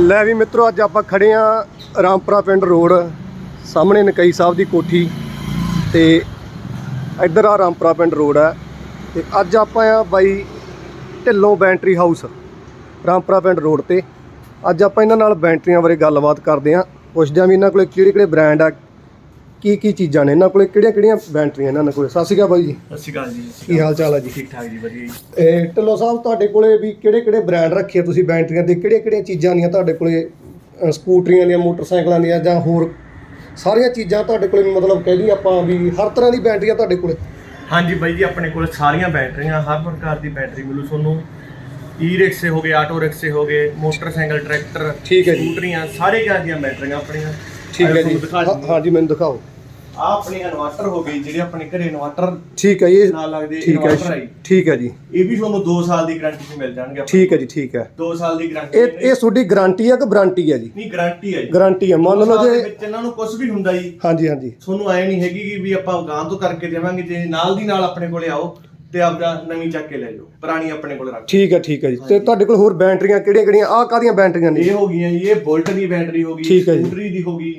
ਲੈ ਵੀ ਮਿੱਤਰੋ, ਅੱਜ ਆਪਾਂ ਖੜੇ ਆ ਰਾਮਪੁਰਾ ਪਿੰਡ ਰੋਡ, ਸਾਹਮਣੇ ਨਕਈ ਸਾਹਿਬ ਦੀ ਕੋਠੀ ਤੇ ਇੱਧਰ ਆ ਰਾਮਪੁਰਾ ਪਿੰਡ ਰੋਡ ਹੈ ਤੇ ਅੱਜ ਆਪਾਂ ਆ ਬਾਈ ਢਿੱਲੋਂ ਬੈਂਟਰੀ ਹਾਊਸ, ਰਾਮਪੁਰਾ ਪਿੰਡ ਰੋਡ ਤੇ। ਅੱਜ ਆਪਾਂ ਇਹਨਾਂ ਨਾਲ ਬੈਂਟਰੀਆਂ ਬਾਰੇ ਗੱਲਬਾਤ ਕਰਦੇ ਆ, ਪੁੱਛਦੇ ਆ ਵੀ ਇਹਨਾਂ ਕੋਲੇ ਕਿਹੜੇ ਕਿਹੜੇ ਬ੍ਰਾਂਡ ਆ ਕੀ ਕੀ ਚੀਜ਼ਾਂ ਨੇ? ਇਹਨਾਂ ਕੋਲੇ ਕਿਹੜੀਆਂ ਕਿਹੜੀਆਂ ਬੈਂਟਰੀਆਂ ਇਹਨਾਂ ਕੋਲੇ? ਸਤਿ ਸ਼੍ਰੀ ਅਕਾਲ ਬਾਈ ਜੀ। ਸਤਿ ਸ਼੍ਰੀ ਅਕਾਲ ਜੀ। ਕੀ ਹਾਲ ਚਾਲ ਆ ਜੀ? ਠੀਕ ਠਾਕ ਜੀ ਵਧੀਆ ਜੀ। ਇਹ ਢਿੱਲੋਂ ਸਾਹਿਬ ਤੁਹਾਡੇ ਕੋਲੇ ਵੀ ਕਿਹੜੇ ਕਿਹੜੇ ਬ੍ਰਾਂਡ ਰੱਖੇ ਤੁਸੀਂ ਬੈਟਰੀਆਂ ਦੇ? ਕਿਹੜੀਆਂ ਕਿਹੜੀਆਂ ਚੀਜ਼ਾਂ ਦੀਆਂ ਤੁਹਾਡੇ ਕੋਲੇ ਅ, ਸਕੂਟਰੀਆਂ ਦੀਆਂ ਮੋਟਰਸਾਈਕਲਾਂ ਦੀਆਂ ਜਾਂ ਹੋਰ ਸਾਰੀਆਂ ਚੀਜ਼ਾਂ ਤੁਹਾਡੇ ਕੋਲੇ ਮਤਲਬ ਕਹਿ ਲਈ ਆਪਾਂ ਵੀ ਹਰ ਤਰ੍ਹਾਂ ਦੀ ਬੈਟਰੀਆਂ ਤੁਹਾਡੇ ਕੋਲੇ? ਹਾਂਜੀ ਬਾਈ ਜੀ ਆਪਣੇ ਕੋਲ ਸਾਰੀਆਂ ਬੈਟਰੀਆਂ ਹਰ ਪ੍ਰਕਾਰ ਦੀ ਬੈਟਰੀ ਮਿਲੂ ਤੁਹਾਨੂੰ। ਈ ਰਿਕਸ਼ੇ ਹੋ ਗਏ ਆਟੋ ਰਿਕਸ਼ੇ ਹੋ ਗਏ ਮੋਟਰਸਾਈਕਲ ਟਰੈਕਟਰ ਠੀਕ ਹੈ ਜੀ। ਸਕੂਟਰੀਆਂ ਸਾਰੇ ਕਿਹਨਾਂ ਦੀਆਂ ਬੈਟਰੀਆਂ ਆਪਣੀਆਂ। ਠੀਕ ਹੈ ਜੀ। ਦਿਖਾ ਹਾਂ- ਹਾਂਜੀ ਮੈਨੂੰ ਦਿਖਾਓ। ਆ ਆਪਣੀ ਇਨਵਰਟਰ ਹੋ ਗਈ ਜਿਹੜੇ ਆਪਣੇ ਘਰੇ ਇਨਵਰਟਰ ਠੀਕ ਹੈ ਜੀ ਇਹ- ਨਾਲ ਲੱਗਦੇ ਠੀਕ ਹੈ ਇਨਵਰਟਰ ਆਈ। ਠੀਕ ਹੈ ਜੀ। ਇਹ ਵੀ ਤੁਹਾਨੂੰ 2 ਸਾਲ ਦੀ ਗਾਰੰਟੀ 'ਚ ਮਿਲ ਜਾਣਗੇ ਠੀਕ ਹੈ ਜੀ ਠੀਕ ਹੈ। 2 ਸਾਲ ਦੀ ਗਾਰੰਟੀ ਇਹ ਇਹ ਤੁਹਾਡੀ ਗਾਰੰਟੀ ਹੈ ਕਿ ਵਾਰੰਟੀ ਹੈ ਜੀ? ਨਹੀਂ ਗਾਰੰਟੀ ਹੈ ਜੀ। ਗਾਰੰਟੀ ਹੈ। ਮੰਨ ਦੋ ਲਓ ਸਾਲ ਦੇ ਜੇ ਵਿੱਚ ਇਹਨਾਂ ਨੂੰ ਕੁਝ ਵੀ ਹੁੰਦਾ ਜੀ। ਹਾਂਜੀ ਹਾਂਜੀ। ਤੁਹਾਨੂੰ ਐ ਨਹੀਂ ਹੈਗੀ ਕਿ ਵੀ ਆਪਾਂ ਗਾਂ ਤੋਂ ਕਰਕੇ ਦੇਵਾਂਗੇ ਜੇ ਨਾਲ ਦੀ ਨਾਲ ਆਪਣੇ ਕੋਲੇ ਆਓ ਤੇ ਆਪਦਾ ਨਵੀਂ ਚੱਕ ਕੇ ਲੈ ਜਾਓ ਪੁਰਾਣੀ ਆਪਣੇ ਕੋਲ ਰੱਖ ਠੀਕ ਹੈ ਠੀਕ ਹੈ ਜੀ। ਤੇ ਤੁਹਾਡੇ ਕੋਲ ਹੋਰ ਬੈਟਰੀਆਂ ਕਿਹੜੀਆਂ ਕਿਹੜੀਆਂ ਆਹ ਕਾਹਦੀਆਂ ਬੈਟਰੀਆਂ ਨੇ ਇਹ ਹੋ ਗਈਆਂ ਜੀ ਇਹ ਬੋਲਟ ਦੀ ਬੈਟਰੀ ਹੋ ਗਈ ਠੀਕ ਹੈ ਜੀ। ਸਕੂਟਰੀ ਦੀ ਹੋ ਗਈ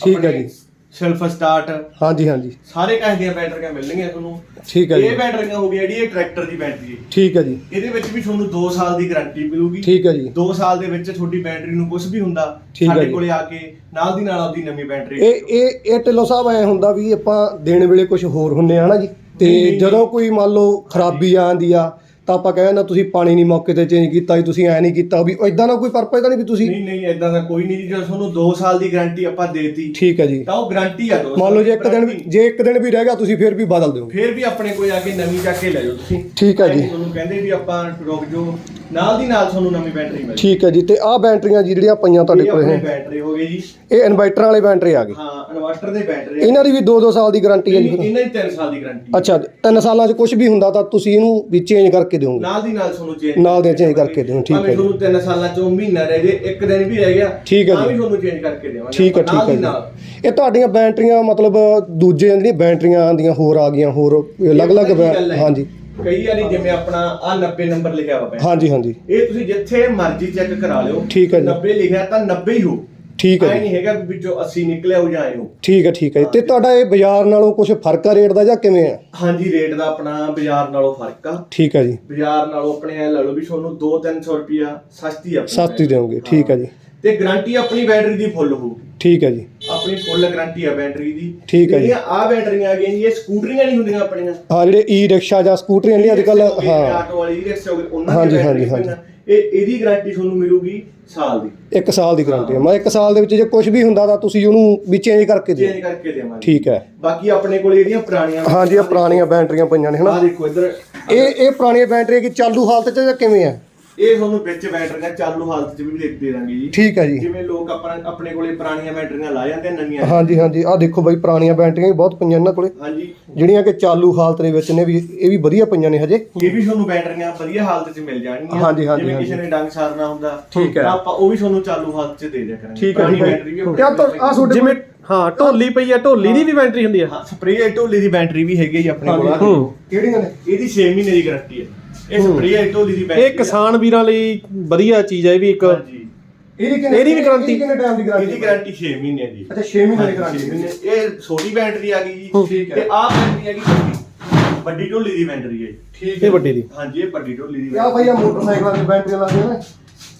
ਠੀਕ ਹੈ ਜੀ। Self start. ਹਾਂਜੀ ਹਾਂਜੀ। ਸਾਰੇ ਕਾਹ ਦੀਆਂ ਬੈਟਰੀਆਂ ਮਿਲਣਗੀਆਂ ਤੁਹਾਨੂੰ। ਠੀਕ ਹੈ ਜੀ। ਇਹ ਬੈਟਰੀਆਂ ਹੋ ਗਈਆਂ ਜਿਹੜੀ ਇਹ ਟਰੈਕਟਰ ਦੀ ਬੈਟਰੀ ਹੈ। ਠੀਕ ਹੈ ਜੀ। ਇਹਦੇ ਵਿੱਚ ਵੀ ਤੁਹਾਨੂੰ 2 ਸਾਲ ਦੀ ਗਾਰੰਟੀ ਮਿਲੂਗੀ। ਠੀਕ ਹੈ ਜੀ। 2 ਸਾਲ ਦੇ ਵਿੱਚ ਤੁਹਾਡੀ ਬੈਟਰੀ ਨੂੰ ਕੁਝ ਵੀ ਹੁੰਦਾ ਠੀਕ ਹੈ ਸਾਡੇ ਜੀ। ਕੋਲੇ ਆ ਕੇ ਨਾਲ ਦੀ ਨਾਲ ਆਪਦੀ ਨਵੀਂ ਬੈਟਰੀ ਇਹ ਇਹ ਇਹ ਢਿੱਲੋਂ ਸਾਹਿਬ ਐ ਹੁੰਦਾ ਵੀ ਆਪਾਂ ਦੇਣ ਵੇਲੇ ਕੁਝ ਹੋਰ ਹੁੰਨੇ ਆ ਨਾ ਜੀ। ਤੇ ਨਹੀਂ, ਨਹੀਂ, ਜਦੋਂ ਕੋਈ ਮੰਨ ਲਓ ਖਰਾਬੀ ਆਂਦੀ ਆ ਤਾਂ ਆਪਾਂ ਕਹਿੰਦੇ ਨਾ ਤੁਸੀਂ ਪਾਣੀ ਨਹੀਂ ਮੌਕੇ ਤੇ ਚੇਂਜ ਕੀਤਾ ਜੀ ਤੁਸੀਂ ਐ ਨਹੀਂ ਕੀਤਾ ਵੀ ਇਦਾਂ ਦਾ ਕੋਈ ਪਰਪਸ ਤਾਂ ਨਹੀਂ ਵੀ ਤੁਸੀਂ ਨਹੀਂ ਨਹੀਂ ਇਦਾਂ ਦਾ ਕੋਈ ਨਹੀਂ ਜੀ ਜਦੋਂ ਤੁਹਾਨੂੰ 2 ਸਾਲ ਦੀ ਗਾਰੰਟੀ ਆਪਾਂ ਦੇਤੀ ਠੀਕ ਹੈ ਜੀ। ਤਾਂ ਉਹ ਗਾਰੰਟੀ ਆ ਦੋ ਮੰਨ ਲਓ ਜੇ ਇੱਕ ਦਿਨ ਵੀ ਜੇ ਇੱਕ ਦਿਨ ਵੀ ਰਹਿ ਗਿਆ ਤੁਸੀਂ ਫਿਰ ਵੀ ਬਦਲ ਦਿਓਗੇ ਫਿਰ ਵੀ ਆਪਣੇ ਕੋਲ ਆ ਕੇ ਨਵੀਂ ਚੱਕ ਕੇ ਲੈ ਜਾਓ ਤੁਸੀਂ। ਠੀਕ ਹੈ ਜੀ। ਤੁਹਾਨੂੰ ਕਹਿੰਦੇ ਵੀ ਆਪਾਂ ਰੁਕ ਜਾਓ। ਨਾਲ ਦੀ ਨਾਲ ਤੁਹਾਨੂੰ ਨਵੀਂ ਬੈਟਰੀ ਮਿਲ ਠੀਕ ਹੈ ਜੀ ਤੇ ਆਹ ਬੈਟਰੀਆਂ ਜਿਹੜੀਆਂ ਪਈਆਂ ਤੁਹਾਡੇ ਕੋਲ ਇਹ ਬੈਟਰੀ ਹੋ ਗਈ ਜੀ ਇਹ ਇਨਵਰਟਰ ਵਾਲੇ ਬੈਟਰੀ ਆ ਗਏ ਹਾਂ ਇਨਵਰਟਰ ਦੇ ਬੈਟਰੀ। ਇਹਨਾਂ ਦੀ ਵੀ 2-2 ਸਾਲ ਦੀ ਗਾਰੰਟੀ ਹੈ ਜੀ ਇਹਨਾਂ ਦੀ 3 ਸਾਲ ਦੀ ਗਾਰੰਟੀ ਅੱਛਾ ਤਿੰਨ ਸਾਲਾਂ 'ਚ ਕੁਝ ਵੀ ਹੁੰਦਾ ਤਾਂ ਤੁਸੀਂ ਇਹਨੂੰ ਵੀ ਚੇਂਜ ਕਰਕੇ ਦਿਓਗੇ ਨਾਲ ਦੀ ਨਾਲ ਤੁਹਾਨੂੰ ਚੇਂਜ ਨਾਲ ਦੇ change ਕਰਕੇ ਦਿਓ, ਠੀਕ ਹੈ ਜੀ। ਤੁਹਾਨੂੰ 3 ਸਾਲਾਂ ਚੋਂ ਮਹੀਨਾ ਰਹਿ ਜੇ ਇੱਕ ਦਿਨ ਵੀ ਰਹਿ ਗਿਆ ਠੀਕ ਹੈ ਜੀ। ਵੀ ਤੁਹਾਨੂੰ ਚੇਂਜ ਕਰਕੇ ਦੇਵਾਂਗੇ ਠੀਕ ਹੈ ਠੀਕ ਹੈ ਦੀ ਜੀ ਨਾਲ। ਇਹ ਤੁਹਾਡੀਆਂ ਬੈਟਰੀਆਂ ਮਤਲਬ ਦੂਜੇ ਜਿਹੜੀਆਂ ਬੈਟਰੀਆਂ ਆਂਦੀਆਂ ਹੋਰ ਆ ਗਈਆਂ ਹੋਰ ਅਲੱਗ-ਅਲੱਗ? ਹਾਂਜੀ ਕਈ ਵਾਰੀ ਜਿਵੇਂ ਆਪਣਾ ਆ 90 ਨੰਬਰ ਲਿਖਿਆ battery, ਹਾਂਜੀ ਹਾਂਜੀ। ਇਹ ਤੁਸੀਂ ਜਿੱਥੇ ਮਰਜ਼ੀ ਚੈੱਕ ਕਰਾ ਲਿਓ। ਠੀਕ ਹੈ ਜੀ। 90 ਲਿਖਿਆ ਤਾਂ 90 ਹੀ ਹੋ। ਠੀਕ ਹੈ ਐ ਜੀ। ਨਹੀਂ ਹੈਗਾ ਵੀ ਵਿੱਚੋਂ 80 ਨਿਕਲਿਆ ਹੋ ਜਾਂ ਹੋ। ਠੀਕ ਹੈ ਠੀਕ ਹੈ ਜੀ। ਤੇ ਤੁਹਾਡਾ ਇਹ ਬਾਜ਼ਾਰ ਨਾਲੋਂ ਕੁਝ ਫ਼ਰਕ ਆ ਰੇਟ ਦਾ ਜਾਂ ਕਿਵੇਂ ਆ? ਹਾਂਜੀ ਰੇਟ ਦਾ ਆਪਣਾ ਬਾਜ਼ਾਰ ਨਾਲੋਂ ਫ਼ਰਕ ਆ। ਠੀਕ ਹੈ ਜੀ। ਬਾਜ਼ਾਰ ਨਾਲੋਂ ਆਪਣੇ ਐ ਲੈ ਲਓ ਵੀ ਤੁਹਾਨੂੰ 2-300 ਰੁਪਿਆ ਸਸਤੀ ਆ ਸਸਤੀ। ਦੇਵੋਗੇ। ਠੀਕ ਹੈ ਜੀ। ਤੇ ਗਾਰੰਟੀ ਆਪਣੀ ਬੈਟਰੀ ਦੀ ਫੁੱਲ ਹੋਊਗੀ। ਠੀਕ ਹੈ ਜੀ। ਆਪਣੀ ਫੁੱਲ ਗਾਰੰਟੀ ਆ ਬੈਟਰੀ ਦੀ। ਠੀਕ ਹੈ ਜੀ। ਜਿਹੜੀਆਂ ਆ ਬੈਟਰੀਆਂ ਆ ਗਈਆਂ ਜੀ ਇਹ ਸਕੂਟਰੀਆਂ ਨਹੀਂ ਹੁੰਦੀਆਂ ਆਪਣੀਆਂ। ਹਾਂ ਜਿਹੜੇ ਈ ਰਿਕਸ਼ਾ ਜਾਂ ਸਕੂਟਰੀਆਂ ਨੇ ਅੱਜ ਕੱਲ ਹਾਂ। ਆਟੋ ਵਾਲੀ ਰਿਕਸ਼ਾ ਹੋ ਗਈ ਉਹਨਾਂ ਹਾਂਜੀ, ਦੀ ਹਾਂਜੀ, ਹਾਂਜੀ। ਇਹ ਇਹਦੀ ਗਾਰੰਟੀ ਤੁਹਾਨੂੰ ਮਿਲੂਗੀ ਸਾਲ ਦੀ। ਇੱਕ ਸਾਲ ਦੀ ਗਾਰੰਟੀ ਹੈ। ਮੈਂ ਇੱਕ ਸਾਲ ਦੇ ਵਿੱਚ ਜੇ ਕੁਝ ਵੀ ਹੁੰਦਾ ਤਾਂ ਤੁਸੀਂ ਉਹਨੂੰ ਵੀ ਚੇਂਜ ਕਰਕੇ ਦਿਓ। ਚੇਂਜ ਕਰਕੇ ਦੇਵਾਂਗੇ। ਠੀਕ ਹੈ। ਬਾਕੀ ਆਪਣੇ ਕੋਲ ਜਿਹੜੀਆਂ ਪੁਰਾਣੀਆਂ ਹਾਂਜੀ ਇਹ ਪੁਰਾਣੀਆਂ ਬੈਟਰੀਆਂ ਪਈਆਂ ਨੇ ਆ ਹਨਾ ਦੇਖੋ ਇੱਧਰ। ਇਹ ਇਹ ਪੁਰਾਣੀਆਂ ਬੈਟਰੀਆਂ ਕੀ ਚਾਲੂ ਹਾਲਤ 'ਚ ਜਾਂ ਕਿਵੇਂ ਆ? ਇਹ ਤੁਹਾਨੂੰ ਵਿੱਚ ਬੈਟਰੀਆਂ ਚਾਲੂ ਹਾਲਤ 'ਚ ਵੀ ਦੇ ਦੇ ਦਾਂਗੇ ਜੀ। ਠੀਕ ਹੈ ਜੀ। ਜਿਵੇਂ ਲੋਕ ਆਪਣਾ ਆਪਣੇ ਕੋਲੇ ਪੁਰਾਣੀਆਂ ਬੈਟਰੀਆਂ ਲਾ ਜਾਂਦੇ ਆ, ਨਵੀਆਂ। ਹਾਂਜੀ ਹਾਂਜੀ। ਆਹ ਦੇਖੋ ਬਾਈ ਪੁਰਾਣੀਆਂ ਬੈਟਰੀਆਂ ਵੀ ਬਹੁਤ ਪਈਆਂ ਇਹਨਾਂ ਕੋਲੇ। ਹਾਂਜੀ। ਜਿਹੜੀਆਂ ਕਿ ਚਾਲੂ ਹਾਲਤ ਦੇ ਵਿੱਚ ਨੇ ਵੀ ਇਹ ਵੀ ਵਧੀਆ ਪਈਆਂ ਨੇ ਹਜੇ। ਇਹ ਵੀ ਤੁਹਾਨੂੰ ਬੈਟਰੀਆਂ ਵਧੀਆ ਹਾਲਤ 'ਚ ਮਿਲ ਜਾਣਗੀਆਂ। ਹਾਂਜੀ, ਹਾਂਜੀ, ਜਿਵੇਂ। ਕਿਸੇ ਨੇ ਡੰਗ ਸਾਰਨਾ ਹੁੰਦਾ ਠੀਕ ਹੈ। ਤਾਂ ਆਪਾਂ ਉਹ ਵੀ ਤੁਹਾਨੂੰ ਚਾਲੂ ਹਾਲਤ 'ਚ ਦੇ ਦਿਆ ਕਰਾਂਗੇ। ਠੀਕ ਹੈ ਬੈਟਰੀ ਵੀ ਤੇ ਆਹ ਤੋਂ- ਆਹ ਤੁਹਾਡੇ ਜਿਵੇਂ ਹਾਂ ਢੋਲੀ ਪਈ ਆ ਢੋਲੀ ਦੀ ਵੀ ਬੈਟਰੀ ਹੁੰਦੀ ਆ ਹਾਂ ਸਪਰੇਅ ਢੋਲੀ ਦੀ ਬੈਟਰੀ ਵੀ ਹੈਗੀ ਆ ਜੀ ਆਪਣੇ ਕੋਲ। ਹਾਂਜੀ, ਹੂੰ। ਕਿਹੜੀਆਂ ਨੇ? ਇਹਦੀ 6 ਮਹੀਨੇ ਦੀ ਗਾਰੰਟੀ ਹੈ। ਇਹ ਸਪਰੇਅ ਢੋਲੀ ਦੀ ਬੈਟਰੀ ਇਹ ਕਿਸਾਨ ਵੀਰਾਂ ਲਈ ਵਧੀਆ ਚੀਜ਼ ਹੈ ਇਹ ਵੀ ਇੱਕ ਹਾਂਜੀ। ਇਹਦੀ ਕਿੰਨੇ ਇਹਦੀ ਵੀ? ਇਹਦੀ ਕਿੰਨੇ ਟਾਈਮ ਦੀ ਗਾਰੰਟੀ ਇਹਦੀ ਗਾਰੰਟੀ 6 ਮਹੀਨੇ ਦੀ। ਅੱਛਾ 6 ਮਹੀਨੇ ਦੀ ਹਾਂਜੀ, ਛੇ ਗਾਰੰਟੀ ਮਹੀਨੇ। ਇਹ ਛੋਟੀ ਬੈਟਰੀ ਆ ਗਈ ਹੂੰ, ਜੀ ਠੀਕ ਹੈ। ਤੇ ਆਹ ਬੈਟਰੀ ਹੈਗੀ ਵੱਡੀ ਵੱਡੀ ਢੋਲੀ ਦੀ ਬੈਟਰੀ ਹੈ। ਜੀ। ਠੀਕ ਇਹ ਵੱਡੀ ਦੀ। ਹਾਂਜੀ ਇਹ ਵੱਡੀ ਢੋਲੀ ਦੀ ਆ ਭਾਈ ਆ ਮੋਟਰਸਾਈਕਲਾਂ ਦੀ ਬੈਟਰੀਆਂ ਲੱਗਦੀਆਂ ਨੇ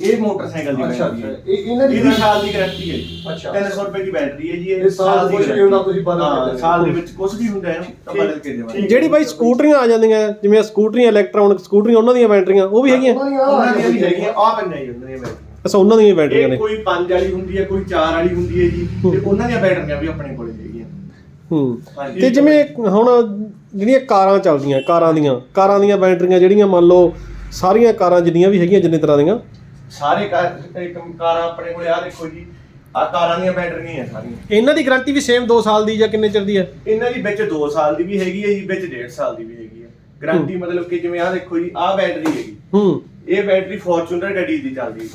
ਇਹ ਮੋਟਰਸਾਈਕਲ ਦੀ ਅੱਛਾ ਬੈਟਰੀ ਅੱਛਾ। ਹੈ। ਇਹ ਇਹਨਾਂ ਦੀ ਇਹਦੀ ਸਾਲ ਦੀ ਗਾਰੰਟੀ ਹੈ ਜੀ। ਅੱਛਾ। 300 ਰੁਪਏ ਦੀ ਬੈਟਰੀ ਹੈ ਜੀ ਇਹ। ਸਾਲ ਕੁਛ ਵੀ ਹੁੰਦਾ ਤੁਸੀਂ ਬਦਲ ਕੇ ਹਾਂ। ਸਾਲ ਦੇ ਵਿੱਚ ਕੁਝ ਵੀ ਹੁੰਦਾ ਹੈ ਤਾਂ ਬਦਲ ਕੇ ਦੇਵਾਂਗੇ। ਜਿਹੜੀ ਬਾਈ ਸਕੂਟਰੀਆਂ ਆ ਜਾਂਦੀਆਂ ਜਿਵੇਂ ਸਕੂਟਰੀਆਂ ਇਲੈਕਟ੍ਰੋਨਿਕ ਸਕੂਟਰੀਆਂ ਉਹਨਾਂ ਦੀਆਂ ਬੈਟਰੀਆਂ ਉਹ ਵੀ ਹੈਗੀਆਂ? ਉਹਨਾਂ ਦੀਆਂ ਉਹਨਾਂ ਆਹ ਦੀਆਂ ਵੀ ਹੈਗੀਆਂ। ਆ ਪੰਜਾਂ ਹੀ ਉਹਨਾਂ ਦੀਆਂ ਬੈਟਰੀਆਂ ਅੱਛਾ ਉਹਨਾਂ ਦੀਆਂ ਬੈਟਰੀਆਂ ਇਹ ਨੇ ਕੋਈ 5 ਵਾਲੀ ਹੁੰਦੀ ਹੈ ਕੋਈ 4 ਵਾਲੀ ਹੁੰਦੀ ਹੈ ਜੀ ਤੇ ਉਹਨਾਂ ਦੀਆਂ ਬੈਟਰੀਆਂ ਵੀ ਆਪਣੇ ਕੋਲੇ ਹੈਗੀਆਂ। ਹੂੰ। ਹਾਂਜੀ। ਤੇ ਜਿਵੇਂ ਹੁਣ ਜਿਹੜੀਆਂ ਕਾਰਾਂ ਚੱਲਦੀਆਂ ਕਾਰਾਂ ਦੀਆਂ ਕਾਰਾਂ ਦੀਆਂ ਬੈਟਰੀਆਂ ਜਿਹੜੀਆਂ ਮੰਨ ਲਓ ਸਾਰੀਆਂ ਕਾਰਾਂ ਜਿੰਨੀਆਂ ਵੀ ਹੈਗੀਆਂ ਜਿੰਨੇ ਤਰ੍ਹਾਂ ਦੀਆਂ ਸਾਰੇ ਕਾਰ ਆਪਣੇ ਕੋਲੇ ਆ ਦੇਖੋ ਜੀ ਆ ਕਾਰਾਂ ਦੀਆਂ ਬੈਟਰੀਆਂ ਆ ਸਾਰੀਆਂ। ਇਹਨਾਂ ਦੀ ਗਾਰੰਟੀ ਵੀ ਸੇਮ 2 ਸਾਲ ਦੀ ਜਾਂ ਕਿੰਨੇ ਚਿਰ ਦੀ ਹੈ? ਇਹਨਾਂ ਦੀ ਵਿੱਚ 2 ਸਾਲ ਦੀ ਵੀ ਹੈਗੀ ਹੈ ਜੀ ਵਿੱਚ 1.5 ਸਾਲ ਦੀ ਵੀ ਹੈਗੀ ਹੈ। ਗਾਰੰਟੀ ਮਤਲਬ ਕਿ ਜਿਵੇਂ ਆ ਦੇਖੋ ਜੀ ਆ ਬੈਟਰੀ ਹੈਗੀ। ਹੂੰ। ਇਹ ਬੈਟਰੀ ਫੋਰਚੂਨਰ ਗੱਡੀ ਦੀ ਚੱਲਦੀ ਹੈ।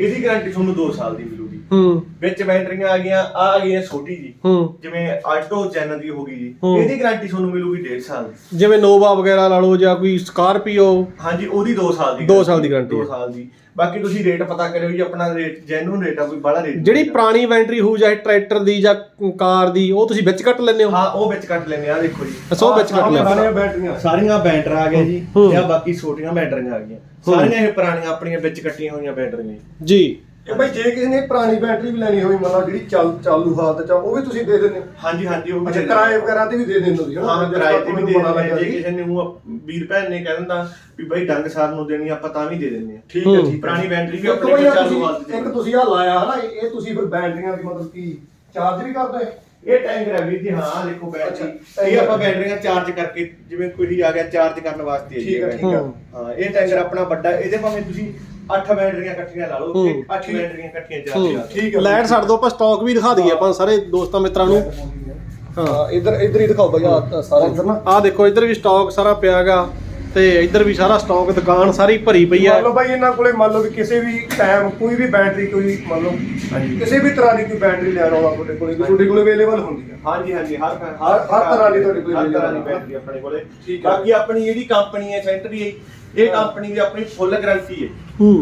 ਇਹਦੀ ਗਾਰੰਟੀ ਤੁਹਾਨੂੰ 2 ਸਾਲ ਦੀ ਮਿਲੂਗੀ। ਹੂੰ। ਵਿੱਚ ਬੈਟਰੀਆਂ ਆ ਗਈਆਂ ਆ ਆ ਗਈਆਂ ਛੋਟੀ ਜੀ। ਹੂੰ। ਜਿਵੇਂ ਆਲਟੋ ਚੈਨਲ ਦੀ ਹੋ ਗਈ ਜੀ। ਹੂੰ। ਇਹਦੀ ਗਾਰੰਟੀ ਤੁਹਾਨੂੰ ਮਿਲੂਗੀ 1.5 ਸਾਲ ਦੀ। ਜਿਵੇਂ ਨੋਵਾ ਵਗੈਰਾ ਲਾ ਲਓ ਜਾਂ ਕੋਈ ਸਕਾਰਪੀਓ ਹਾਂਜੀ ਉਹਦੀ 2 ਸਾਲ ਦੀ ਦੋ ਸਾਲ ਦੀ guarantee 2 ਹੈ। ਸਾਲ ਦੀ। ਬਾਕੀ ਤੁਸੀਂ ਰੇਟ ਪਤਾ ਕਰਿਓ ਜੀ ਆਪਣਾ ਰੇਟ ਜੈਨੂਨ ਰੇਟ ਆ ਕੋਈ ਬੜਾ ਰੇਟ ਜਿਹੜੀ ਪੁਰਾਣੀ ਬੈਟਰੀ ਹੋਊ ਚਾਹੇ ਟਰੈਕਟਰ ਦੀ ਜਾਂ ਕਾਰ ਦੀ ਉਹ ਤੁਸੀਂ ਵਿੱਚ ਕੱਟ ਲੈਂਦੇ ਹੋ? ਹਾਂ ਉਹ ਵਿੱਚ ਕੱਟ ਲੈਂਦੇ ਆ ਦੇਖੋ ਜੀ। ਅੱਛਾ, ਉਹ ਵਿੱਚ ਕੱਟ ਲਿਆ। ਸਾਰੀਆਂ ਬੈਟਰੀਆਂ ਸਾਰੀਆਂ ਬੈਟਰ ਆ ਗਏ ਜੀ ਹੂੰ। ਆ ਬਾਕੀ ਛੋਟੀਆਂ ਬੈਟਰੀਆਂ ਆ ਗਈਆਂ। ਸਾਰੀਆਂ ਇਹ ਪੁਰਾਣੀਆਂ ਆਪਣੀਆਂ ਵਿੱਚ ਕੱਟੀਆਂ ਹੋਈਆਂ ਬੈਟਰੀਆਂ ਜੀ ਜੀ। ਇਹ ਬਈ ਜੇ ਕਿਸੇ ਨੇ ਪੁਰਾਣੀ ਬੈਟਰੀ ਵੀ ਲੈਣੀ ਹੋਵੇ ਮਤਲਬ ਜਿਹੜੀ ਚੱਲ ਚਾਲੂ ਹਾਲਤ ਚ ਆ, ਉਹ ਵੀ ਤੁਸੀਂ ਦੇ ਦਿੰਦੇ ਹੋ ਹਾਂਜੀ ਹਾਂਜੀ ਉਹ ਵੀ ਅੱਛਾ ਦੇ ਕਿਰਾਏ ਵਗੈਰਾ ਤੇ ਵੀ ਦੇ ਦਿੰਦੇ ਹੋ ਤੁਸੀਂ ਹਨਾ? ਹਾਂ ਕਿਰਾਏ ਤੇ ਵੀ ਦੇ ਪਤਾ ਦਿੰਦੇ ਆ। ਲੱਗਾ ਜੇ ਜੀ। ਕਿਸੇ ਨੇ ਉਹ ਵੀਰ ਭੈਣ ਨੇ ਕਹਿ ਦਿੰਦਾ ਵੀ ਬਈ ਡੰਗ ਸਾਰ ਨੂੰ ਦੇਣੀ ਆਪਾਂ ਤਾਂ ਵੀ ਦੇ ਦਿੰਦੇ ਆ ਠੀਕ ਹੈ। ਠੀਕ। ਪੁਰਾਣੀ ਬੈਟਰੀ ਵੀ ਇੱਕ ਆਪਣੇ ਬਈ ਕੋਲ ਆਹ ਚਾਲੂ ਤੁਸੀਂ- ਹਾਲਤ ਇੱਕ ਤੁਸੀਂ ਆ ਲਾਇਆ ਹਨਾ ਇਹ ਇਹ ਤੁਸੀਂ ਫਿਰ ਬੈਟਰੀਆਂ ਦੀ ਮਤਲਬ ਕੀ ਚਾਰਜ ਵੀ ਕਰਦੇ ਹੋ? ਇਹ ਟੈਂਕ ਹੈ ਵੀਰ ਜੀ ਹਾਂ ਦੇਖੋ ਅੱਛਾ, ਬੈਟਰੀ। ਇਹ ਆਪਾਂ ਬੈਟਰੀਆਂ ਚਾਰਜ ਕਰਕੇ ਜਿਵੇਂ ਕੋਈ ਆ ਗਿਆ ਚਾਰਜ ਕਰਨ ਵਾਸਤੇ ਹੈ ਜੀ ਠੀਕ ਹੈ, ਇਹ ਠੀਕ ਹੈ। ਹਾਂ ਇਹ ਟੈਂਕਰ ਆਪਣਾ ਵੱਡਾ ਇਹਦੇ ਭਾਵੇਂ ਤੁਸੀਂ 8 ਬੈਟਰੀਆਂ ਇਕੱਠੀਆਂ ਲਾ ਲਓ ਹੂੰ। 8 ਬੈਟਰੀਆਂ ਇਕੱਠੀਆਂ ਚਾਰਜ ਲਾ ਲਓ। ਠੀਕ ਹੈ ਲਾਈਟ ਛੱਡ ਦੋ ਆਪਾਂ ਸਟਾਕ ਵੀ ਦਿਖਾ ਦਈਏ ਆਪਾਂ ਸਾਰੇ ਦੋਸਤਾਂ ਮਿੱਤਰਾਂ ਨੂੰ। ਹਾਂ। ਇੱਧਰ ਇੱਧਰ ਹੀ ਦਿਖਾਓ ਬਈ ਆ ਸਾਰਾ ਇੱਧਰ ਨਾ ਆਹ ਦੇਖੋ ਇੱਧਰ ਵੀ ਸਟਾਕ ਸਾਰਾ ਪਿਆਗਾ ਤੇ ਇੱਧਰ ਵੀ ਸਾਰਾ ਸਟਾਕ ਦੁਕਾਨ ਸਾਰੀ ਭਰੀ ਪਈ ਹੈ ਮੰਨ ਲਓ ਬਾਈ ਇਹਨਾਂ ਕੋਲੇ ਮੰਨ ਲਓ ਵੀ ਕਿਸੇ ਵੀ ਟਾਈਮ ਕੋਈ ਵੀ ਬੈਟਰੀ ਕੋਈ ਮੰਨ ਲਓ ਹਾਂਜੀ। ਕਿਸੇ ਵੀ ਤਰ੍ਹਾਂ ਦੀ ਕੋਈ ਬੈਟਰੀ ਲੈਣ ਵਾਲਾ ਤੁਹਾਡੇ ਕੋਲੇ ਤੁਹਾਡੇ ਕੋਲੇ ਅਵੇਲੇਬਲ ਹੁੰਦੀ ਹੈ ਹਾਂਜੀ ਹਾਂਜੀ ਹਰ ਹਰ- ਹਰ ਤਰ੍ਹਾਂ ਦੀ ਤੁਹਾਡੇ ਕੋਲ ਹਰ ਤਰ੍ਹਾਂ ਦੀ। ਬੈਟਰੀ ਆਪਣੇ ਕੋਲੇ। ਠੀਕ ਹੈ। ਬਾਕੀ ਆਪਣੀ ਜਿਹੜੀ ਕੰਪਨੀ ਹੈ ਸੈਂਟਰੀ ਹੈ ਇਹ ਕੰਪਨੀ ਦੀ ਆਪਣੀ ਫੁੱਲ ਗਾਰੰਟੀ ਹੈ।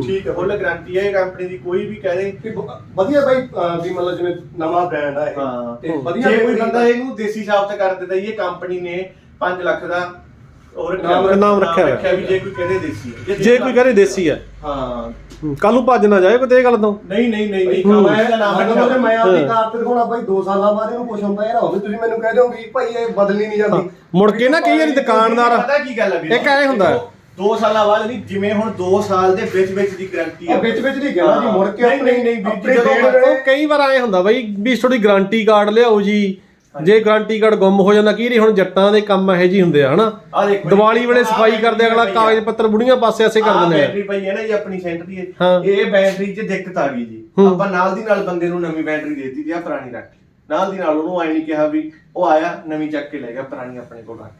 ਠੀਕ ਹੈ ਫੁੱਲ ਗਾਰੰਟੀ ਹੈ ਇਹ ਕੰਪਨੀ ਦੀ ਕੋਈ ਵੀ ਕਹੇ। ਵਧੀਆ ਬਾਈ ਵੀ ਮਤਲਬ ਜਿਵੇਂ ਨਵਾਂ ਬ੍ਰਾਂਡ ਆ ਇਹ। ਹਾਂ। ਤੇ ਵਧੀਆ ਜੇ ਕੋਈ ਬੰਦਾ ਇਹਨੂੰ ਦੇਸੀ ਸਾਬਤ ਕਰ ਦਿੰਦਾ ਇਹ ਕੰਪਨੀ ਨੇ 5 ਲੱਖ ਦਾ ਹੋਰ ਨਾਮ- ਨਾਮ ਰੱਖਿਆ ਹੋਇਆ। ਵੀ ਜੇ ਕੋਈ ਕਹੇ ਦੇਸੀ ਹੈ। ਜੇ ਕੋਈ ਕਹੇ ਦੇਸੀ ਹੈ। ਹਾਂ। ਕੱਲ ਨੂੰ ਭੱਜ ਨਾ ਜਾਏ ਕੋਈ ਤੇ ਇਹ ਗੱਲ ਤੋਂ। ਨਹੀਂ ਨਹੀਂ ਨਹੀਂ ਨਹੀਂ ਹੂੰ। ਕੰਪਨੀ ਦਾ ਨਾਮ ਰੱਖਿਆ ਜੇ ਮੈਂ। ਆਪਣੀ ਕਾਰ ਤੇ ਦਿਖਾਉਣਾ ਬਾਈ 2 ਸਾਲਾਂ ਬਾਅਦ ਇਹਨੂੰ ਕੁਝ ਹੁੰਦਾ ਇਹ ਨਾ ਹੋਵੇ ਤੁਸੀਂ ਮੈਨੂੰ ਕਹਿ ਦਿਓ ਵੀ ਭਾਈ ਇਹ ਬਦਲੀ ਨਹੀਂ ਜਾਂਦੀ। ਮੁੜ ਕੇ ਨਾ ਕਈ ਵਾਰੀ ਦੁਕਾਨਦਾਰ ਪਤਾ ਕੀ ਗੱਲ ਹੈ ਵੀਰ ਇੱਕ ਐਂ ਹੁੰਦਾ। ਹੈ। 2 ਸਾਲਾਂ ਬਾਅਦ ਨਹੀਂ ਜਿਵੇਂ ਹੁਣ 2 ਸਾਲ ਦੇ ਵਿੱਚ ਵਿੱਚ ਦੀ ਗਾਰੰਟੀ ਆ। ਵਿੱਚ ਵਿੱਚ ਨਹੀਂ ਗਿਆ ਜੀ ਮੁੜ ਕੇ ਨਹੀਂ, ਨਹੀਂ, ਨਹੀਂ, ਵੀਰ ਜਦੋਂ ਉਹ ਕਈ ਵਾਰ ਆਏ ਹੁੰਦਾ ਬਾਈ ਵੀ ਥੋੜੀ ਗਾਰੰਟੀ ਕਾਰਡ ਲਿਆਓ ਜੀ। ਜੇ ਗਾਰੰਟੀ ਕਾਰਡ ਗੁੰਮ ਹੋ ਜਾਂਦਾ ਕੀ ਨਹੀਂ ਹੁਣ ਜੱਟਾਂ ਦੇ ਕੰਮ ਇਹੋ ਜੀ ਹੁੰਦੇ ਆ ਹਨਾ? ਆ ਦੇਖੋ ਜੀ, ਦੀਵਾਲੀ ਵੇਲੇ ਆਹ ਸਫ਼ਾਈ ਕਰਦੇ ਅਗਲਾ ਬੈਟਰੀ ਕਾਗਜ਼ ਪੱਤਰ ਬੁੜੀਆਂ ਪਾਸੇ ਐਸੇ ਕਰ ਆਹ ਦਿੰਦੇ ਆ। ਬੈਟਰੀ ਪਈ ਹੈ ਨਾ ਜੀ ਆਪਣੀ ਸੈਂਟਰ ਦੀ। ਹਾਂ। ਇਹ ਬੈਟਰੀ 'ਚ ਦਿੱਕਤ ਆ ਗਈ ਜੀ। ਹੂੰ। ਆਪਾਂ ਨਾਲ ਦੀ ਨਾਲ ਬੰਦੇ ਨੂੰ ਨਵੀਂ ਬੈਟਰੀ ਦੇ ਦਿੱਤੀ ਜੀ ਆ ਪੁਰਾਣੀ ਰੱਖ ਲਈ। ਨਾਲ ਦੀ ਨਾਲ ਉਹਨੂੰ ਆਈ ਨਹੀਂ ਕਿਹਾ ਵੀ ਉਹ ਆਇਆ ਨਵੀਂ ਚੱਕ ਕੇ ਲੈ ਗਿਆ ਪੁਰਾਣੀ ਆਪਣੇ ਕੋਲ ਰੱਖ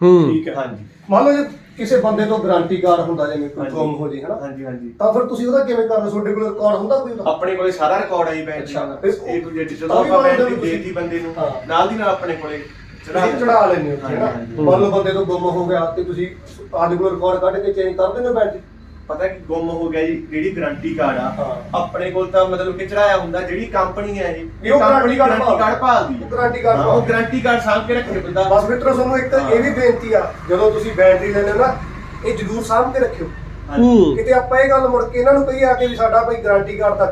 ਹੂੰ। ਠੀਕ ਹੈ ਹਾਂਜੀ। ਮੰਨ ਲਓ ਜੇ ਕਿਸੇ ਬੰਦੇ ਤੋਂ ਗਾਰੰਟੀ ਕਾਰ ਹੁੰਦਾ ਜਿਵੇਂ ਕੋਈ ਹਾਂਜੀ। ਗੁੰਮ ਹੋ ਜੇ ਹਨਾ? ਹਾਂਜੀ ਹਾਂਜੀ। ਤਾਂ ਫਿਰ ਤੁਸੀਂ ਉਹਦਾ ਕਿਵੇਂ ਕਰਦੇ? ਤੁਹਾਡੇ ਕੋਲ ਰਿਕਾਰਡ ਹੁੰਦਾ ਕੋਈ ਉਹਦਾ? ਆਪਣੇ ਕੋਲੇ ਸਾਰਾ ਰਿਕਾਰਡ ਬੈਟਰੀ ਅੱਛਾ, ਦਾ ਫਿਰ ਉਹ- ਇਹ ਤੋਂ ਜਿਹੜੀ ਜਦੋਂ ਤਾਂ ਵੀ ਆਪਾਂ ਹੋ ਤੁਸੀਂ? ਦੇਤੀ ਬੰਦੇ ਨੂੰ। ਹਾਂ। ਨਾਲ ਦੀ ਨਾਲ ਆਪਣੇ ਕੋਲੇ ਚੜਾ ਤੁਸੀਂ ਚੜਾ ਲੈਂਦੇ ਹੋ ਉੱਥੇ, ਹਾਂਜੀ, ਹਨਾ? ਹਾਂਜੀ। ਮੰਨ ਲਓ ਬੰਦੇ ਤੋਂ ਗੁੰਮ ਹੋ ਗਿਆ ਤੇ ਤੁਸੀਂ ਆਦੇ ਕੋਲ ਰਿਕਾਰਡ ਕੱਢ ਕੇ ਚੇਂਜ ਕਰ ਦਿੰਦੇ ਹੋ ਬੈਟਰੀ ਪਤਾ ਕਿ ਗੁੰਮ ਹੋ ਗਿਆ ਜੀ ਜਿਹੜੀ ਗਾਰੰਟੀ ਕਾਰਡ ਆ ਹਾਂ। ਆਪਣੇ ਕੋਲ ਤਾਂ ਮਤਲਬ ਕਿ ਚੜਾਇਆ ਹੁੰਦਾ ਜਿਹੜੀ ਕੰਪਨੀ ਹੈ ਜੀ ਇਹ ਉਹ company guarantee card guarantee card ਭਾਲਦੀ ਹੈ ਉਹ guarantee card ਹਾਂ, ਉਹ ਗਾਰੰਟੀ ਕਾਰਡ ਸਾਂਭ ਕੇ ਰੱਖੇ ਬੰਦਾ। ਬਸ ਮਿੱਤਰੋ ਤੁਹਾਨੂੰ ਇੱਕ ਇਹ ਵੀ ਬੇਨਤੀ ਆ ਜਦੋਂ ਤੁਸੀਂ ਬੈਟਰੀ ਲੈਣੇ ਨਾ ਇਹ ਜ਼ਰੂਰ ਸਾਂਭ ਕੇ ਰੱਖਿਓ। ਹੂੰ। ਕਿਤੇ ਆਪਾਂ ਇਹ ਗੱਲ ਮੁੜ ਕੇ ਇਹਨਾਂ ਨੂੰ ਕਹੀ ਆ ਕੇ ਵੀ ਸਾਡਾ ਭਾਈ ਗਾਰੰਟੀ ਕਾਰਡ ਤਾਂ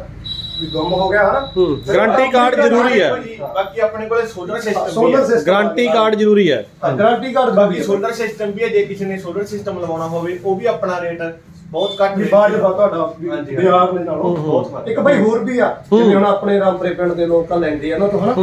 ਵੀ ਗੁੰਮ ਹੋ ਗਿਆ ਹਨਾ? ਹੂੰ, guarantee card ਜ਼ਰੂਰੀ ਹੈ। ਬਾਕੀ ਆਪਣੇ ਕੋਲੇ ਸੋਲਰ ਸਿਸਟਮ ਵੀ ਸੋਲਰ ਹੈ ਸਿਸਟਮ ਗਾਰੰਟੀ ਕਾਰਡ ਜ਼ਰੂਰੀ ਹੈ। ਗਾਰੰਟੀ ਕਾਰਡ ਬਾਕੀ ਸੋਲਰ ਸਿਸਟਮ ਵੀ ਹੈ ਜੇ ਕਿਸੇ ਨੇ ਸੋਲਰ ਸਿਸਟਮ ਲਵਾਉਣਾ ਹੋਵੇ ਉਹ ਵੀ ਆਪਣਾ ਰੇਟ ਬਹੁਤ ਘੱਟ ਵੀ rate ਬਾਅਦ ਤੇ ਦਾ ਤੁਹਾਡਾ ਹਾਂਜੀ, ਦੇ ਨਾਲੋਂ। ਬਹੁਤ ਫ਼ਰਕ ਇੱਕ ਭਾਈ ਹੋਰ ਵੀ ਆ। ਜਿਵੇਂ ਹੁਣ ਆਪਣੇ ਰਾਮਪੁਰੇ ਪਿੰਡ ਦੇ ਲੋਕਾਂ ਲੈਂਦੇ ਆ ਨਾ ਤੋਂ ਹਨਾ।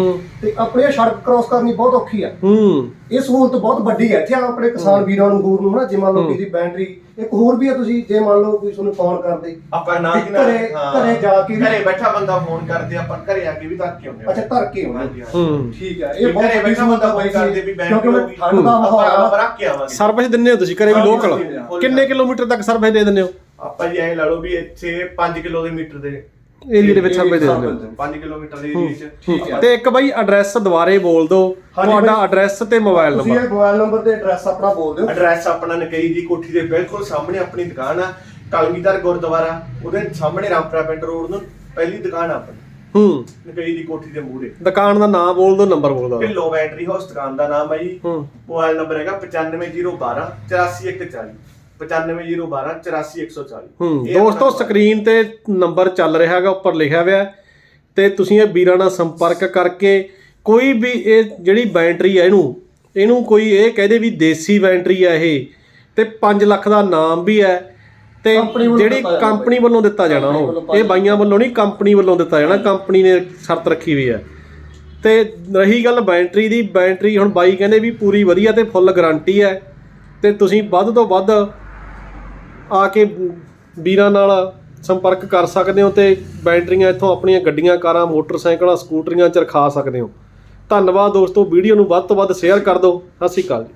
ਤੇ ਆਪਣੇ ਇਹ ਸੜਕ ਕ੍ਰਾਸ ਕਰਨੀ ਬਹੁਤ ਔਖੀ ਆ। ਹੂੰ। ਇਹ ਸਹੂਲਤ ਬਹੁਤ ਵੱਡੀ ਹੈ। ਇੱਥੇ ਆਪਣੇ ਕਿਸਾਨ ਵੀਰਾਂ ਨੂੰ ਹੋਰ ਨੂੰ ਹਨਾ ਜੇ ਮੰਨ ਲਓ ਹੂੰ। ਕਿਸੇ ਦੀ ਬੈਟਰੀ ਇੱਕ ਹੋਰ ਵੀ ਆ ਤੁਸੀਂ ਜੇ ਮੰਨ ਲਓ ਕੋਈ ਤੁਹਾਨੂੰ ਫੋਨ ਕਰਦੇ। ਆਪਾਂ ਦੀ ਵੀ ਨਾਲ ਘਰੇ- ਹਾਂ, ਘਰੇ ਜਾ ਕੇ ਵੀ- ਘਰੇ ਬੈਠਾ ਬੰਦਾ ਫੋਨ ਕਰਦੇ ਆਪਾਂ ਘਰੇ ਆ ਕੇ ਵੀ ਧੱਕ ਕੇ ਆਉਂਦੇ ਅੱਛਾ ਧਰ ਕੇ ਆਉਣਾ ਹੂੰ। ਠੀਕ ਹੈ। ਇਹ ਬਹੁਤ ਘਰੇ ਵੱਡੀ ਬੈਠਾ ਬੰਦਾ ਕੋਈ ਸਹੂਲਤ ਕਰਦੇ ਵੀ ਬੈਟਰੀ ਹੋ ਠੰਡ ਦਾ ਮਾਹੌਲ ਰੱਖ ਕੇ ਆਵਾਂਗੇ। ਸਰਵਿਸ ਦਿੰਦੇ ਹੋ ਤੁਸੀਂ ਕਰੇ ਵੀ ਹਾਂ, ਲੋਕਲ। ਕਿੰਨੇ ਕਿਲੋਮੀਟਰ ਤੱਕ ਸਰਵਿਸ ਦੇ ਦਿੰਦੇ ਹੋ? ਆਪਾਂ ਜੀ ਐਂ ਲਾ ਲਓ ਵੀ ਇੱਥੇ 5 ਕਿਲੋ ਦੇ ਮੀਟਰ ਦੇ। ਏਰੀਆ ਦੇ ਵਿੱਚ ਸਰਵਿਸ ਦੇ ਦਿੰਦੇ ਹੋ 5 ਕਿਲੋਮੀਟਰ ਦੇ ਏਰੀਆ 'ਚ ਠੀਕ ਹੈ। ਤੇ ਇੱਕ ਬਾਈ ਐਡਰੈਸ ਦੁਬਾਰੇ ਬੋਲ ਦਿਓ। ਤੁਹਾਡਾ। ਐਡਰੈਸ ਤੇ ਮੋਬਾਈਲ ਤੁਸੀਂ ਨੰਬਰ ਇਹ ਮੋਬਾਈਲ ਨੰਬਰ ਤੇ ਐਡਰੈਸ ਆਪਣਾ ਬੋਲ ਦਿਓ। ਐਡਰੈਸ ਆਪਣਾ ਨਕਈ ਦੀ ਕੋਠੀ ਦੇ ਬਿਲਕੁਲ ਸਾਹਮਣੇ ਆਪਣੀ ਦੁਕਾਨ ਆ। ਕਲਗੀਧਰ ਗੁਰਦੁਆਰਾ ਉਹਦੇ ਸਾਹਮਣੇ ਰਾਮਪੁਰਾ ਪਿੰਡ ਰੋਡ ਨੂੰ ਪਹਿਲੀ ਦੁਕਾਨ ਆ ਆਪਣੀ। ਹੂੰ। ਨਕਈ ਦੀ ਕੋਠੀ ਦੇ ਮੂਹਰੇ। ਦੁਕਾਨ ਦਾ ਨਾਮ ਬੋਲ ਦਿਓ ਨੰਬਰ ਬੋਲ ਦਿਓ। ਢਿੱਲੋਂ ਬੈਟਰੀ ਹਾਊਸ ਦੁਕਾਨ ਦਾ ਨਾਮ ਹੈ ਜੀ। ਹੂੰ। ਮੋਬਾਈਲ ਨੰਬਰ ਹੈਗਾ 95012 84140 95012 84140 ਹੂੰ ਇਹ ਦੋਸਤੋ ਆਪਣਾ ਸਕਰੀਨ ਤੇ ਨੰਬਰ ਚੱਲ ਰਿਹਾ ਹੈਗਾ ਉੱਪਰ ਲਿਖਿਆ ਹੋਇਆ ਹੈ। ਤੇ ਤੁਸੀਂ ਇਹ ਵੀਰਾਂ ਨਾਲ ਸੰਪਰਕ ਕਰਕੇ ਕੋਈ ਵੀ ਇਹ ਜਿਹੜੀ ਬੈਟਰੀ ਹੈ ਇਹਨੂੰ ਇਹਨੂੰ ਕੋਈ ਇਹ ਕਹਦੇ ਵੀ ਦੇਸੀ ਬੈਟਰੀ ਹੈ ਇਹ ਤੇ 5 ਲੱਖ ਦਾ ਨਾਮ ਵੀ ਹੈ ਤੇ ਕੰਪਨੀ ਵੱਲੋਂ ਜਿਹੜੀ ਦਿੱਤਾ ਜਾਣਾ ਕੰਪਨੀ ਵੱਲੋਂ ਦਿੱਤਾ ਜਾਣਾ ਉਹ ਇਹ ਬਾਈਆਂ ਵੱਲੋਂ ਨਹੀਂ ਕੰਪਨੀ ਵੱਲੋਂ ਦਿੱਤਾ ਜਾਣਾ ਕੰਪਨੀ ਨੇ ਸ਼ਰਤ ਰੱਖੀ ਹੋਈ ਹੈ। ਤੇ ਰਹੀ ਗੱਲ ਬੈਟਰੀ ਦੀ ਬੈਟਰੀ ਹੁਣ ਬਾਈ ਕਹਿੰਦੇ ਵੀ ਪੂਰੀ ਵਧੀਆ ਤੇ ਫੁੱਲ ਗਾਰੰਟੀ ਹੈ ਤੇ ਤੁਸੀਂ ਵੱਧ ਤੋਂ ਵੱਧ ਆ ਕੇ ਵੀਰਾਂ ਨਾਲ ਸੰਪਰਕ ਕਰ ਸਕਦੇ ਹੋ ਤੇ ਬੈਟਰੀਆਂ ਇੱਥੋਂ ਆਪਣੀਆਂ ਗੱਡੀਆਂ, ਕਾਰਾਂ, ਮੋਟਰਸਾਈਕਲਾਂ, ਸਕੂਟਰੀਆਂ ਚ ਰਖਾ ਸਕਦੇ ਹੋ। ਧੰਨਵਾਦ ਦੋਸਤੋ, ਵੀਡੀਓ ਨੂੰ ਵੱਧ ਤੋਂ ਵੱਧ ਸ਼ੇਅਰ ਕਰ ਦਿਓ। ਸਤਿ ਸ਼੍ਰੀ ਅਕਾਲ ਜੀ।